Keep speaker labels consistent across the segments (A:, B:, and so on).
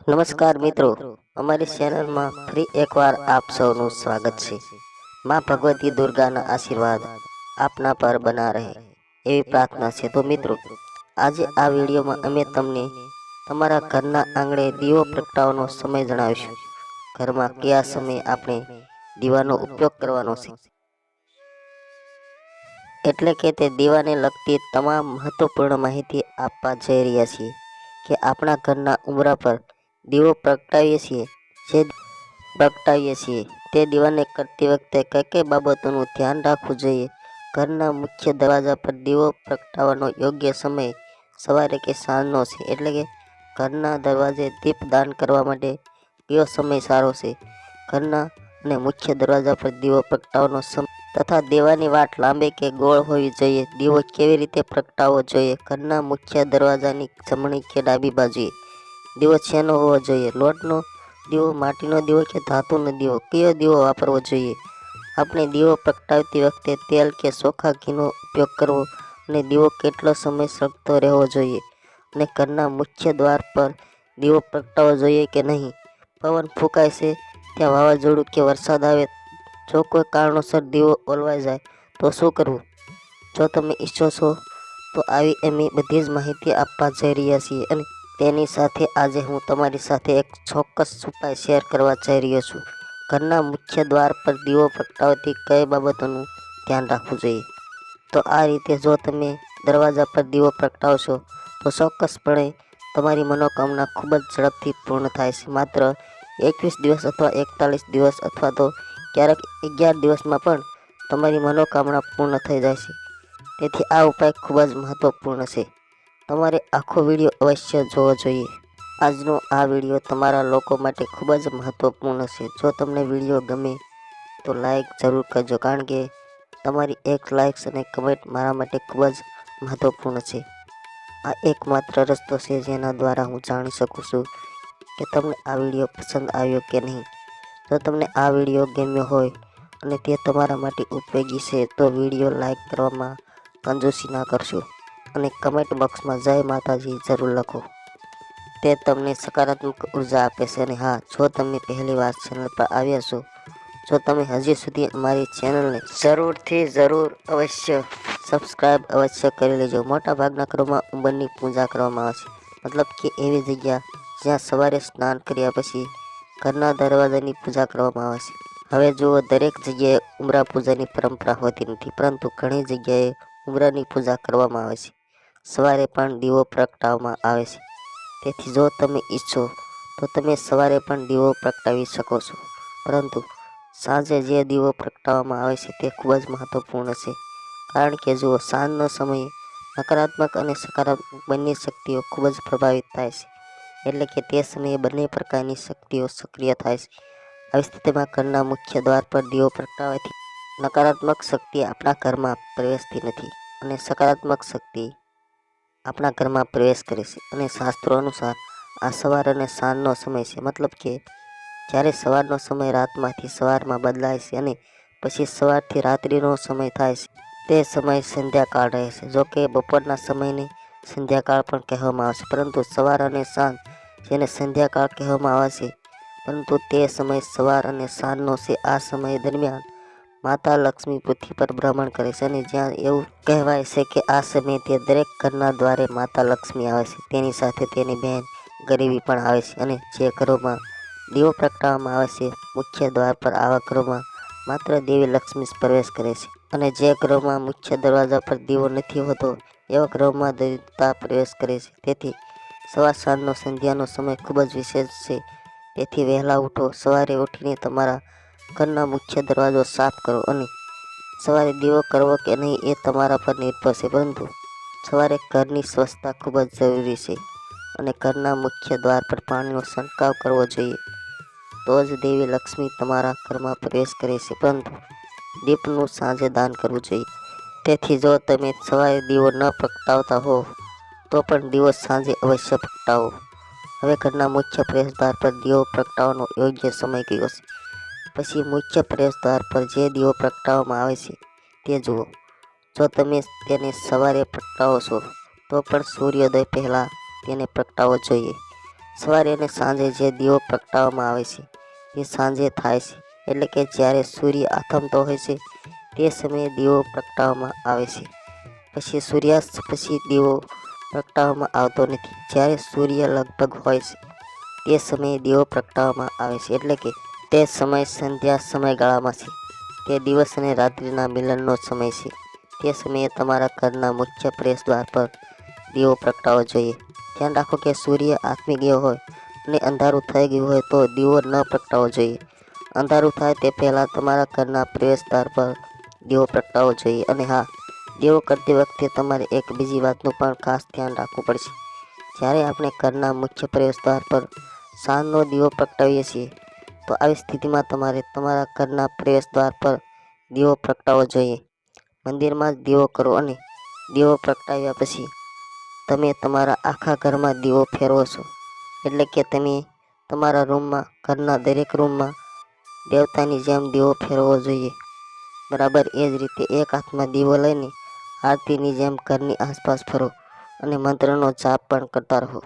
A: નમસ્કાર મિત્રો, અમારી ચેનલમાં ફરી એકવાર આપ સૌનું સ્વાગત છે. માં ભગવતી દુર્ગાના આશીર્વાદ આપના પર બના રહે એવી પ્રાર્થના છે. તો મિત્રો, આજે આ વિડીયોમાં અમે તમને તમારા ઘરના આંગણે દીવો પ્રગટાવવાનો સમય જણાવીશું. ઘરમાં કયા સમયે આપણે દીવાનો ઉપયોગ કરવાનો છે? એટલે કે તે દીવાને લગતી તમામ મહત્વપૂર્ણ માહિતી આપવા જઈ રહ્યા છીએ કે આપણા ઘરના ઉંબરા પર દીવો પ્રગટાવીએ છીએ. જે પ્રગટાવીએ છીએ તે દીવાને કરતી વખતે કઈ કઈ બાબતોનું ધ્યાન રાખવું જોઈએ? ઘરના મુખ્ય દરવાજા પર દીવો પ્રગટાવવાનો યોગ્ય સમય સવારે કે સાંજનો છે એટલે કે ઘરના દરવાજે દીપ દાન કરવા માટે કયો સમય સારો છે? ઘરના અને મુખ્ય દરવાજા પર દીવો પ્રગટાવવાનો સમય તથા દીવાની વાટ લાંબી કે ગોળ હોવી જોઈએ? દીવો કેવી રીતે પ્રગટાવવો જોઈએ? ઘરના મુખ્ય દરવાજાની જમણી કે ડાબી બાજુએ દીવો છેનો હોવો જોઈએ? લોટનો દીવો, માટીનો દીવો કે ધાતુનો દીવો? કયો દીવો વાપરવો જોઈએ? આપણે દીવો પ્રગટાવતી વખતે તેલ કે ચોખા ઘીનો ઉપયોગ કરવો અને દીવો કેટલો સમય સળગતો રહેવો જોઈએ? અને ઘરના મુખ્ય દ્વાર પર દીવો પ્રગટાવવો જોઈએ કે નહીં? પવન ફૂંકાય છે, ત્યાં વાવાઝોડું કે વરસાદ આવે, જો કોઈ કારણોસર દીવો ઓલવાઈ જાય, તો શું કરવું? જો તમે ઈચ્છો છો, તો આવી અમે બધી જ માહિતી આપવા જઈ રહ્યા છીએ અને તેની સાથે આજે હું તમારી સાથે એક ચોક્કસ ઉપાય શેર કરવા જઈ રહ્યો છું. ઘરના મુખ્ય દ્વાર પર દીવો પ્રગટાવતી કઈ બાબતોનું ધ્યાન રાખવું જોઈએ? તો આ રીતે જો તમે દરવાજા પર દીવો પ્રગટાવશો તો ચોક્કસપણે તમારી મનોકામના ખૂબ જ ઝડપથી પૂર્ણ થાય છે. માત્ર એકવીસ દિવસ અથવા એકતાલીસ દિવસ અથવા તો ક્યારેક અગિયાર દિવસમાં પણ તમારી મનોકામના પૂર્ણ થઈ જાય છે. તેથી આ ઉપાય ખૂબ જ મહત્વપૂર્ણ છે. તમારે આખો વીડિયો અવશ્ય જોવો જોઈએ. આજનો આ વીડિયો તમારા લોકો માટે ખૂબ જ મહત્વપૂર્ણ છે. જો તમને વીડિયો ગમે, તો લાઇક જરૂર કરજો, કારણ કે તમારી એક લાઇક્સ અને કમેન્ટ મારા માટે ખૂબ જ મહત્વપૂર્ણ છે. આ એકમાત્ર રસ્તો છે જેના દ્વારા હું જાણી શકું છું કે તમને આ વીડિયો પસંદ આવ્યો કે નહીં. જો તમને આ વીડિયો ગમ્યો હોય અને તે તમારા માટે ઉપયોગી છે, તો વીડિયો લાઈક કરવામાં કંજૂસી ના કરશો. અને કમેન્ટ બોક્સમાં જય માતાજી જરૂર લખો. તે તમને સકારાત્મક ઊર્જા આપે છે અને હા, જો તમે પહેલી વાર ચેનલ પર આવ્યા છો, જો તમે હજી સુધી અમારી ચેનલને જરૂરથી જરૂર અવશ્ય સબસ્ક્રાઈબ અવશ્ય કરી લેજો. મોટા ભાગના ઘરોમાં ઉંબરની પૂજા કરવામાં આવે છે. મતલબ કે એવી જગ્યા જ્યાં સવારે સ્નાન કર્યા પછી ઘરના દરવાજાની પૂજા કરવામાં આવે છે. હવે જુઓ, દરેક જગ્યાએ ઉમરા પૂજાની પરંપરા હોતી નથી, પરંતુ ઘણી જગ્યાએ ઉમરાની પૂજા કરવામાં આવે છે. સવારે પણ દીવો પ્રગટાવવામાં આવે છે. તેથી જો તમે ઈચ્છો, તો તમે સવારે પણ દીવો પ્રગટાવી શકો છો. પરંતુ સાંજે જે દીવો પ્રગટાવવામાં આવે છે તે ખૂબ જ મહત્વપૂર્ણ છે. કારણ કે જુઓ, સાંજનો સમય નકારાત્મક અને સકારાત્મક બંને શક્તિઓ ખૂબ જ પ્રભાવિત થાય છે. એટલે કે તે સમયે બંને પ્રકારની શક્તિઓ સક્રિય થાય છે. આવી સ્થિતિમાં ઘરના મુખ્ય દ્વાર પર દીવો પ્રગટાવવાથી નકારાત્મક શક્તિ આપણા ઘરમાં પ્રવેશતી નથી અને સકારાત્મક શક્તિ આપણા ઘરમાં પ્રવેશ કરે છે અને શાસ્ત્રો અનુસાર આ સવાર અને સાંજનો સમય છે. મતલબ કે જ્યારે સવારનો સમય રાતમાંથી સવારમાં બદલાય છે અને પછી સવારથી રાત્રિનો સમય થાય છે, તે સમય સંધ્યાકાળ રહે છે. જો કે બપોરના સમયને સંધ્યાકાળ પણ કહેવામાં આવે છે, પરંતુ સવાર અને સાંજ જેને સંધ્યાકાળ કહેવામાં આવે છે, પરંતુ તે સમય સવાર અને સાંજનો છે. આ સમય દરમિયાન માતા લક્ષ્મી પૃથ્વી પર ભ્રમણ કરે છે અને જ્યાં એવું કહેવાય છે કે આ સમયે તે દરેક ઘરના દ્વારે માતા લક્ષ્મી આવે છે. તેની સાથે તેની બહેન ગરીબી પણ આવે છે અને જે ઘરોમાં દીવો પ્રગટાવવામાં આવે છે, મુખ્ય દ્વાર પર આવા ઘરોમાં માત્ર દેવી લક્ષ્મી પ્રવેશ કરે છે. અને જે ઘરોમાં મુખ્ય દરવાજા પર દીવો નથી હોતો, એવા ઘરોમાં દરિદ્રતા પ્રવેશ કરે છે. તેથી સવાર સાંજનો સંધ્યાનો સમય ખૂબ જ વિશેષ છે. તેથી વહેલા ઉઠો, સવારે ઉઠીને તમારા ઘરના મુખ્ય દરવાજો સાફ કરો અને સવારે દીવો કરવો કે નહીં એ તમારા પર નિર્ભર છે. પરંતુ સવારે ઘરની સ્વચ્છતા ખૂબ જ જરૂરી છે અને ઘરના મુખ્ય દ્વાર પર પાણીનો છંટકાવ કરવો જોઈએ. તો જ દેવી લક્ષ્મી તમારા ઘરમાં પ્રવેશ કરે છે. પરંતુ દીપનું સાંજે દાન કરવું જોઈએ. તેથી જો તમે સવારે દીવો ન પ્રગટાવતા હો તો પણ દીવો સાંજે અવશ્ય પ્રગટાવો. હવે ઘરના મુખ્ય પ્રવેશદ્વાર પર દીવો પ્રગટાવવાનો યોગ્ય સમય કયો છે? પછી મુખ્ય પ્રવેશદ્વાર પર જે દીવો પ્રગટાવવામાં આવે છે, તે જુઓ. જો તમે તેને સવારે પ્રગટાવો છો, તો પણ સૂર્યોદય પહેલાં તેને પ્રગટાવવો જોઈએ. સવારે અને સાંજે જે દીવો પ્રગટાવવામાં આવે છે, તે સાંજે થાય છે, એટલે કે જ્યારે સૂર્ય આથમતો હોય છે, તે સમયે દીવો પ્રગટાવવામાં આવે છે. પછી સૂર્યાસ્ત પછી દીવો પ્રગટાવવામાં આવતો નથી. જ્યારે સૂર્ય લગભગ હોય છે, તે સમયે દીવો પ્રગટાવવામાં આવે છે, એટલે કે તે સમય સંધ્યા સમયગાળામાં છે. તે દિવસ અને રાત્રિના મિલનનો સમય છે. તે સમયે તમારા ઘરના મુખ્ય પ્રેસ દ્વાર પર દીવો પ્રગટાવવો જોઈએ. ધ્યાન રાખો કે સૂર્ય આથમી ગયો હોય અને અંધારું થઈ ગયું હોય તો દીવો ન પ્રગટાવવો જોઈએ. અંધારું થાય તે પહેલાં તમારા ઘરના પ્રવેશદ્વાર પર દીવો પ્રગટાવવો જોઈએ. અને હા, દીવો કરતી વખતે તમારે એક બીજી વાતનું પણ ખાસ ધ્યાન રાખવું પડશે. જ્યારે આપણે ઘરના મુખ્ય પ્રવેશદ્વાર પર સાંજનો દીવો પ્રગટાવીએ છીએ તો આવી સ્થિતિમાં તમારે તમારા ઘરના પ્રવેશદ્વાર પર દીવો પ્રગટાવવો જોઈએ. મંદિરમાં જ દીવો કરો અને દીવો પ્રગટાવ્યા પછી તમે તમારા આખા ઘરમાં દીવો ફેરવો છો. એટલે કે તમે તમારા રૂમમાં, ઘરના દરેક રૂમમાં દેવતાની જેમ દીવો ફેરવવો જોઈએ. બરાબર એ જ રીતે એક હાથમાં દીવો લઈને આરતીની જેમ ઘરની આસપાસ ફરો અને મંત્રનો જાપ પણ કરતા રહો.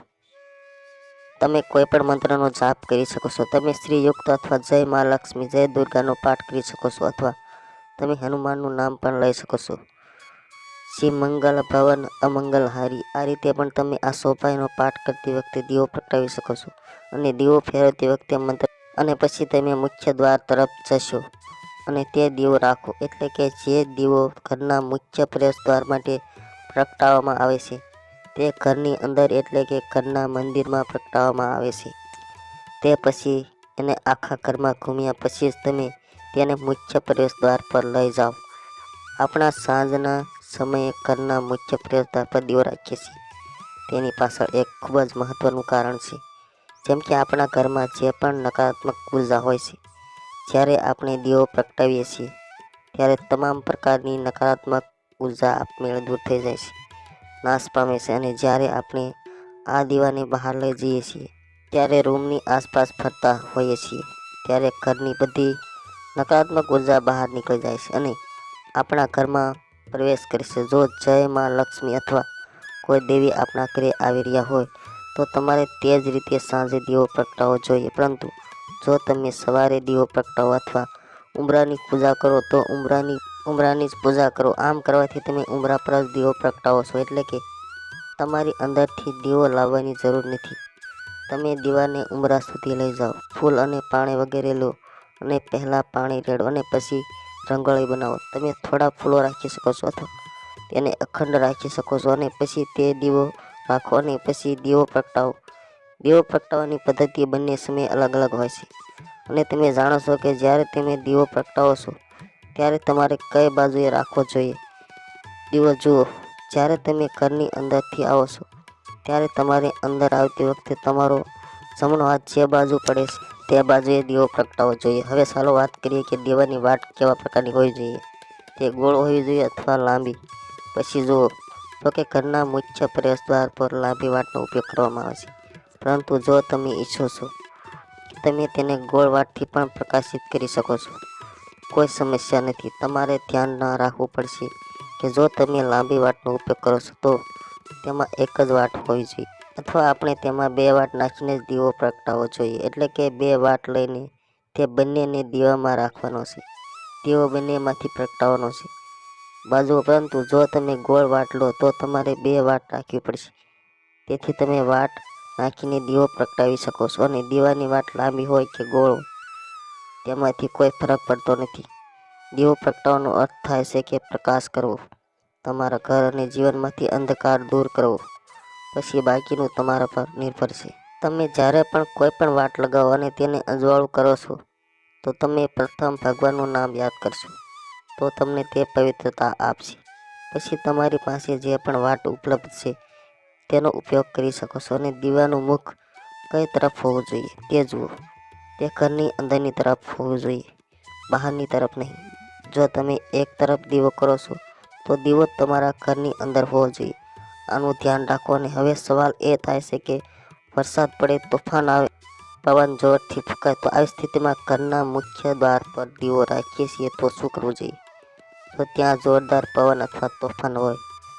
A: તમે કોઈ પણ મંત્રનો જાપ કરી શકો છો. તમે શ્રીયુક્ત અથવા જય મા લક્ષ્મી, જય દુર્ગાનો પાઠ કરી શકો છો અથવા તમે હનુમાનનું નામ પણ લઈ શકો છો. શ્રી મંગલ ભવન અમંગલહારી આ રીતે પણ તમે આ સોપાઈનો પાઠ કરતી વખતે દીવો પ્રગટાવી શકો છો અને દીવો ફેરવતી વખતે મંત્ર અને પછી તમે મુખ્ય દ્વાર તરફ જશો અને તે દીવો રાખો. એટલે કે જે દીવો ઘરના મુખ્ય પ્રવેશ દ્વાર માટે પ્રગટાવવામાં આવે છે. તે ઘરની અંદર એટલે કે ઘરના મંદિરમાં પ્રગટાવવામાં આવે છે. તે પછી એને આખા ઘરમાં ઘૂમ્યા પછી જ તમે તેને મુખ્ય પ્રવેશ દ્વાર પર લઈ જાઓ. આપણા સાંજના સમયે ઘરના મુખ્ય પ્રવેશદ્વાર પર દીવો રાખીએ છીએ. તેની પાછળ એક ખૂબ જ મહત્વનું કારણ છે. જેમ કે આપણા ઘરમાં જે પણ નકારાત્મક ઊર્જા હોય છે, જ્યારે આપણે દીવો પ્રગટાવીએ છીએ, ત્યારે તમામ પ્રકારની નકારાત્મક ઊર્જા આપમેળે દૂર થઈ જાય છે. નાશ પામે છે અને જ્યારે આપણે આ દીવાને બહાર લઈ જઈએ છીએ, ત્યારે રૂમની આસપાસ ફરતા હોઈએ છીએ, ત્યારે ઘરની બધી નકારાત્મક ઊર્જા બહાર નીકળી જાય છે અને આપણા ઘરમાં પ્રવેશ કરે છે. જો જય માં લક્ષ્મી અથવા કોઈ દેવી આપણા ઘરે આવી રહ્યા હોય, તો તમારે તે જ રીતે સાંજે દીવો પ્રગટાવવો જોઈએ. પરંતુ જો તમે સવારે દીવો પ્રગટાવો અથવા ઉંબરાની પૂજા કરો, તો ઉંબરાની ઉંબરાની જ પૂજા કરો. આમ કરવાથી તમે ઉંબરા પર જ દીવો પ્રગટાવો છો. એટલે કે તમારી અંદરથી દીવો લાવવાની જરૂર નથી. તમે દીવાને ઉમરા સુધી લઈ જાઓ. ફૂલ અને પાણી વગેરે લો અને પહેલાં પાણી રેડો અને પછી રંગોળી બનાવો. તમે થોડા ફૂલો રાખી શકો છો અથવા તેને અખંડ રાખી શકો છો અને પછી તે દીવો રાખો અને પછી દીવો પ્રગટાવો. દીવો પ્રગટાવવાની પદ્ધતિ બંને સમયે અલગ અલગ હોય છે. અને તમે જાણો છો કે જ્યારે તમે દીવો પ્રગટાવો છો ત્યારે તમારે કઈ બાજુએ રાખવો જોઈએ? દીવો જુઓ, જ્યારે તમે ઘરની અંદરથી આવો છો, ત્યારે તમારે અંદર આવતી વખતે તમારો જમણો હાથ જે બાજુ પડે છે, તે બાજુએ દીવો પ્રગટાવવો જોઈએ. હવે ચાલો વાત કરીએ કે દીવાની વાટ કેવા પ્રકારની હોવી જોઈએ. તે ગોળ હોવી જોઈએ અથવા લાંબી? પછી જુઓ, તો કે ઘરના મુખ્ય પ્રવેશદ્વાર પર લાંબી વાટનો ઉપયોગ કરવામાં આવે છે. પરંતુ જો તમે ઈચ્છો છો, તમે તેને ગોળ વાટથી પણ પ્રકાશિત કરી શકો છો. કોઈ સમસ્યા નથી. તમારે ધ્યાન ન રાખવું પડશે કે જો તમે લાંબી વાટનો ઉપયોગ કરો છો તો તેમાં એક જ વાટ હોવી જોઈએ. અથવા આપણે તેમાં બે વાટ નાખીને જ દીવો પ્રગટાવવો જોઈએ. એટલે કે બે વાટ લઈને તે બંનેને દીવામાં રાખવાનો છે. દીવો બંનેમાંથી પ્રગટાવવાનો છે. બાજુ પરંતુ જો તમે ગોળ વાટ લો તો તમારે બે વાટ રાખવી પડશે. તેથી તમે વાટ નાખીને દીવો પ્રગટાવી શકો છો. અને દીવાની વાટ લાંબી હોય કે ગોળ તેમાંથી કોઈ ફરક પડતો નથી. દીવો પ્રગટાવવાનો અર્થ થાય છે કે પ્રકાશ કરવો. તમારા ઘર અને જીવનમાંથી અંધકાર દૂર કરવો. પછી બાકીનું તમારા પર નિર્ભર છે. તમે જ્યારે પણ કોઈ પણ વાટ લગાવો અને તેને અજવાળું કરો છો, તો તમે પ્રથમ ભગવાનનું નામ યાદ કરશો. તો તમને તે પવિત્રતા આપશે. પછી તમારી પાસે જે પણ વાટ ઉપલબ્ધ છે, તેનો ઉપયોગ કરી શકો છો અને દીવાનું મુખ કઈ તરફ હોવું જોઈએ તે જુઓ. તે ઘરની અંદરની તરફ હોવું જોઈએ, બહારની તરફ નહીં. જો તમે એક તરફ દીવો કરો છો, તો દીવો તમારા ઘરની અંદર હોવો જોઈએ. આનું ધ્યાન રાખો અને હવે સવાલ એ થાય છે કે વરસાદ પડે, તોફાન આવે, પવન જોરથી ફૂંકાય, તો આવી સ્થિતિમાં ઘરના મુખ્ય દ્વાર પર દીવો રાખીએ છીએ તો શું કરવું જોઈએ? તો ત્યાં જોરદાર પવન અથવા તોફાન હોય,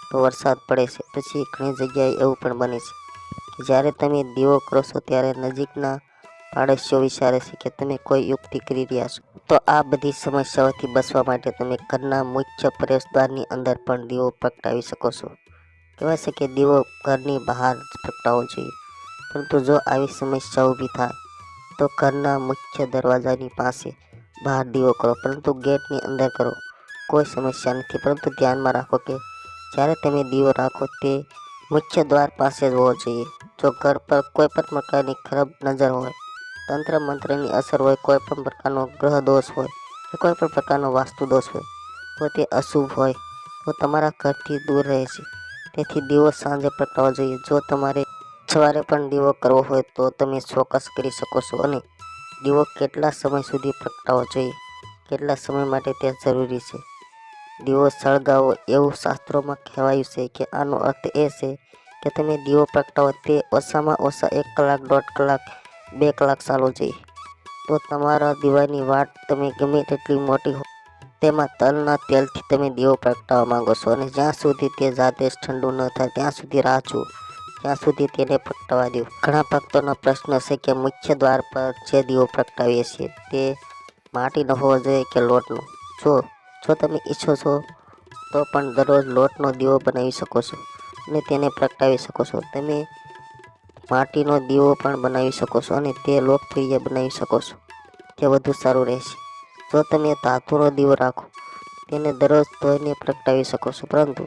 A: તો વરસાદ પડે છે. પછી ઘણી જગ્યાએ એવું પણ બને છે જ્યારે તમે દીવો કરો છો, ત્યારે નજીકના પાડોશીઓ વિચારે છે કે તમે કોઈ યુક્તિ કરી રહ્યા છો? તો આ બધી સમસ્યાઓથી બચવા માટે તમે ઘરના મુખ્ય પ્રવેશદ્વારની અંદર પણ દીવો પ્રગટાવી શકો છો. કહેવાય છે કે દીવો ઘરની બહાર જ પ્રગટાવવો જોઈએ. પરંતુ જો આવી સમસ્યા ઊભી થાય, તો ઘરના મુખ્ય દરવાજાની પાસે બહાર દીવો કરો, પરંતુ ગેટની અંદર કરો. કોઈ સમસ્યા નથી. પરંતુ ધ્યાનમાં રાખો કે જ્યારે તમે દીવો રાખો, તે મુખ્ય દ્વાર પાસે જ હોવો જોઈએ. જો ઘર પર કોઈ પણ પ્રકારની ખરાબ નજર હોય તંત્ર મંત્રની અસર હોય, કોઈ પણ પ્રકારનો ગ્રહ દોષ હોય, કે કોઈ પણ પ્રકારનો વાસ્તુ દોષ હોય, તો તે અશુભ હોય, તો તમારા ઘરથી દૂર રહે છે. તેથી દીવો સાંજે પ્રગટાવવો જોઈએ. જો તમારે સવારે પણ દીવો કરવો હોય, તો તમે ચોક્કસ કરી શકો છો અને દીવો કેટલા સમય સુધી પ્રગટાવવો જોઈએ, કેટલા સમય માટે તે જરૂરી છે. દીવો સળગાવો એવું શાસ્ત્રોમાં કહેવાયું છે કે આનો અર્થ એ છે કે તમે દીવો પ્રગટાવો તે ઓછામાં ઓછા એક કલાક, દોઢ કલાક બે કલાક ચાલવો જોઈએ તો તમારા દીવાની વાટ તમે ગમે તેટલી મોટી હોય તેમાં તલના તેલથી તમે દીવો પ્રગટાવવા માંગો છો અને જ્યાં સુધી તે જાતે ઠંડુ ન થાય ત્યાં સુધી રાહ જુઓ. ત્યાં સુધી તેને પ્રગટાવવા દો. ઘણા ભક્તોનો પ્રશ્ન છે કે મુખ્ય દ્વાર પર જે દીવો પ્રગટાવીએ છીએ તે માટીનો હોવો જોઈએ કે લોટનો? જો જો તમે ઈચ્છો છો, તો પણ દરરોજ લોટનો દીવો બનાવી શકો છો અને તેને પ્રગટાવી શકો છો. તમે માટીનો દીવો પણ બનાવી શકો છો અને તે લોકપ્રિય બનાવી શકો છો તે વધુ સારું રહેશે. જો તમે ધાતુનો દીવો રાખો, તેને દરરોજ ધોઈને પ્રગટાવી શકો છો, પરંતુ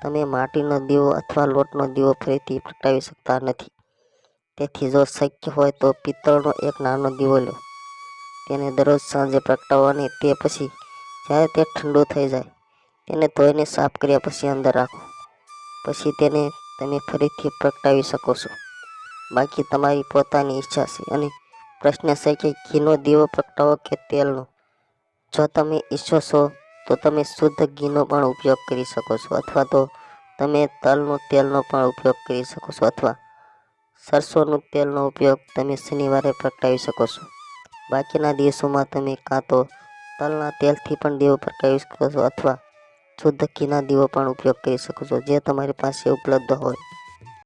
A: તમે માટીનો દીવો અથવા લોટનો દીવો ફરીથી પ્રગટાવી શકતા નથી. તેથી જો શક્ય હોય તો પિત્તળનો એક નાનો દીવો લો, તેને દરરોજ સાંજે પ્રગટાવો અને તે પછી જ્યારે તે ઠંડુ થઈ જાય, તેને ધોઈને સાફ કર્યા પછી અંદર રાખો. પછી તેને તમે ફરીથી પ્રગટાવી શકો છો. બાકી તમારી પોતાની ઈચ્છા છે. અને પ્રશ્ન છે કે ઘીનો દીવો પ્રગટાવો કે તેલનો? જો તમે ઈચ્છો છો, તો તમે શુદ્ધ ઘીનો પણ ઉપયોગ કરી શકો છો. અથવા તો તમે તલનું, તેલનો પણ ઉપયોગ કરી શકો છો. અથવા સરસોનું તેલનો ઉપયોગ તમે શનિવારે પ્રગટાવી શકો છો. બાકીના દિવસોમાં તમે કાં તો તલના તેલથી પણ દીવો પ્રગટાવી શકો છો. અથવા શુદ્ધ ઘીના દીવો પણ ઉપયોગ કરી શકો છો, જે તમારી પાસે ઉપલબ્ધ હોય.